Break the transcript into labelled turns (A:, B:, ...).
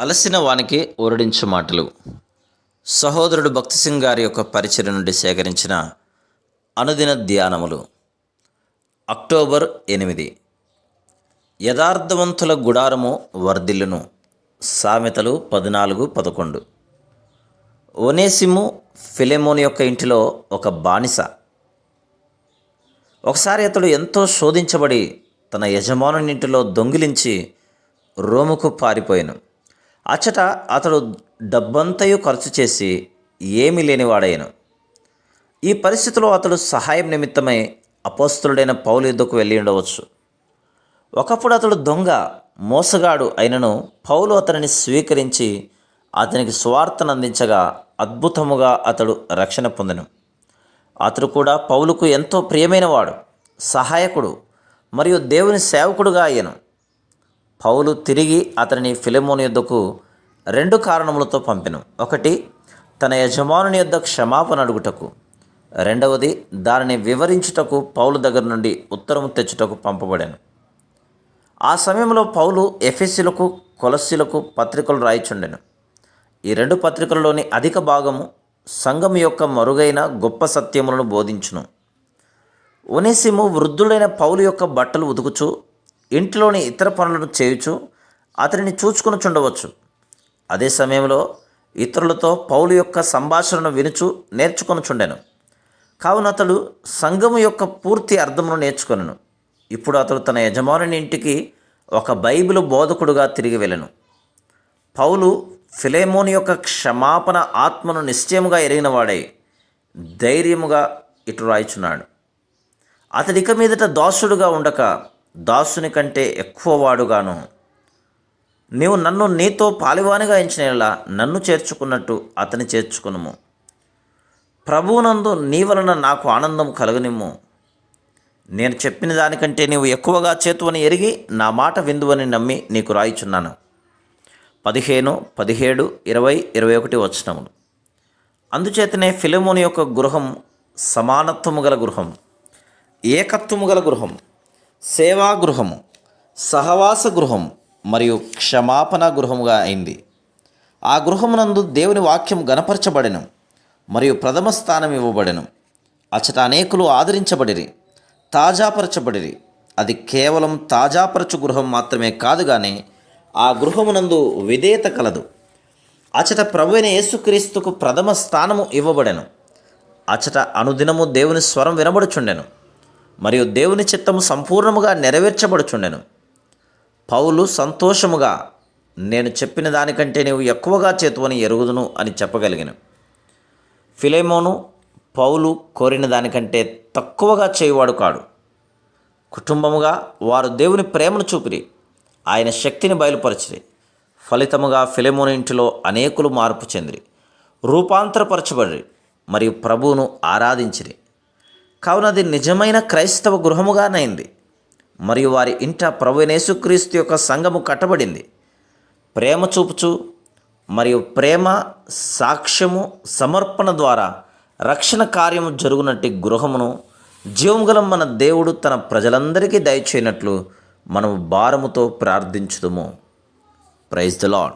A: అలసిన వానికి ఊరడించు మాటలు. సహోదరుడు భక్తి సింగ్ గారి యొక్క పరిచయం నుండి సేకరించిన అనుదిన ధ్యానములు. అక్టోబర్ ఎనిమిది. యథార్థవంతుల గుడారము వర్ధిల్లును. సామెతలు పద్నాలుగు పదకొండు. ఒనేసిము ఫిలెమోన్ యొక్క ఇంటిలో ఒక బానిస. ఒకసారి అతడు ఎంతో శోధించబడి తన యజమానుని ఇంటిలో దొంగిలించి రోముకు పారిపోయాను. అచ్చట అతడు డబ్బంతయు ఖర్చు చేసి ఏమీ లేనివాడయ్యను. ఈ పరిస్థితిలో అతడు సహాయం నిమిత్తమై అపోస్తుడైన పౌలు యుద్ధకు వెళ్ళి ఉండవచ్చు. ఒకప్పుడు అతడు దొంగ మోసగాడు అయినను పౌలు అతనిని స్వీకరించి అతనికి స్వార్థను అందించగా అద్భుతముగా అతడు రక్షణ పొందెను. అతడు కూడా పౌలుకు ఎంతో ప్రియమైనవాడు సహాయకుడు మరియు దేవుని సేవకుడుగా అయ్యను. పౌలు తిరిగి అతనిని ఫిలెమోని యుద్ధకు రెండు కారణములతో పంపెను. ఒకటి తన యజమానుని యొద్ద క్షమాపణ అడుగుటకు. రెండవది దానిని వివరించుటకు పౌలు దగ్గర నుండి ఉత్తరము తెచ్చుటకు పంపబడాను. ఆ సమయంలో పౌలు ఎఫ్ఎస్సీలకు కొలస్సీలకు పత్రికలు రాయిచుండెను. ఈ రెండు పత్రికలలోని అధిక భాగము సంఘం యొక్క మరుగైన గొప్ప సత్యములను బోధించును. ఒనేసిము వృద్ధుడైన పౌలు యొక్క బట్టలు ఉతుకుచు ఇంట్లోని ఇతర పనులను చేయుచు అతనిని చూచుకుని చుండవచ్చు. అదే సమయంలో ఇతరులతో పౌలు యొక్క సంభాషణను వినుచు నేర్చుకొనుచుండెను కావున అతడు సంఘము యొక్క పూర్తి అర్థమును నేర్చుకొనను. ఇప్పుడు అతడు తన యజమానుని ఇంటికి ఒక బైబిల్ బోధకుడుగా తిరిగి వెళ్ళను. పౌలు ఫిలేమోని యొక్క క్షమాపణ ఆత్మను నిశ్చయముగా ఎరిగినవాడై ధైర్యముగా ఇటు రాయిచున్నాడు. అతడిక మీదట దాసుడుగా ఉండక దాసుని కంటే ఎక్కువ వాడుగాను. నీవు నన్ను నీతో పాలివానిగా ఎంచినలా నన్ను చేర్చుకున్నట్టు అతని చేర్చుకునుము. ప్రభువునందు నీ వలన నాకు ఆనందం కలుగునిమ్ము. నేను చెప్పిన దానికంటే నీవు ఎక్కువగా చేతువని ఎరిగి నా మాట విందువని నమ్మి నీకు రాయిచున్నాను. పదిహేను పదిహేడు ఇరవై ఇరవై ఒకటి వచ్చినములు అందుచేతనే ఫిలమోని యొక్క గృహం సమానత్వము గల గృహం ఏకత్వము గల గృహం. సేవా గృహము సహవాస గృహం మరియు క్షమాపణ గృహముగా అయింది. ఆ గృహమునందు దేవుని వాక్యం గనపరచబడెను మరియు ప్రథమ స్థానం ఇవ్వబడెను. అచట అనేకులు ఆదరించబడిరి తాజాపరచబడిరి. అది కేవలం తాజాపరచు గృహం మాత్రమే కాదు కానీ ఆ గృహమునందు విధేయత కలదు. అచట ప్రభువైన యేసుక్రీస్తుకు ప్రథమ స్థానము ఇవ్వబడెను. అచట అనుదినము దేవుని స్వరం వినబడుచుండెను. మరియు దేవుని చిత్తము సంపూర్ణముగా నెరవేర్చబడుచుండెను. పౌలు సంతోషముగా నేను చెప్పిన దానికంటే నీవు ఎక్కువగా చేతువని ఎరుగుదును అని చెప్పగలిగాను. ఫిలేమోను పౌలు కోరిన దానికంటే తక్కువగా చేయువాడు కాడు. కుటుంబముగా వారు దేవుని ప్రేమను చూపిరి ఆయన శక్తిని బయలుపరచిరి. ఫలితముగా ఫిలెమోని ఇంటిలో అనేకులు మార్పు చెందిరి రూపాంతరపరచబడి మరియు ప్రభువును ఆరాధించిరి. కావున అది నిజమైన క్రైస్తవ గృహముగానైంది. మరియు వారి ఇంట ప్రభునేసుక్రీస్తు యొక్క సంఘము కట్టబడింది. ప్రేమ చూపుచు మరియు ప్రేమ సాక్ష్యము సమర్పణ ద్వారా రక్షణ కార్యము జరుగునట్టి గృహమును జీవముగల మన దేవుడు తన ప్రజలందరికీ దయచేయనట్లు మనము భారముతో ప్రార్థించుదుము. Praise the Lord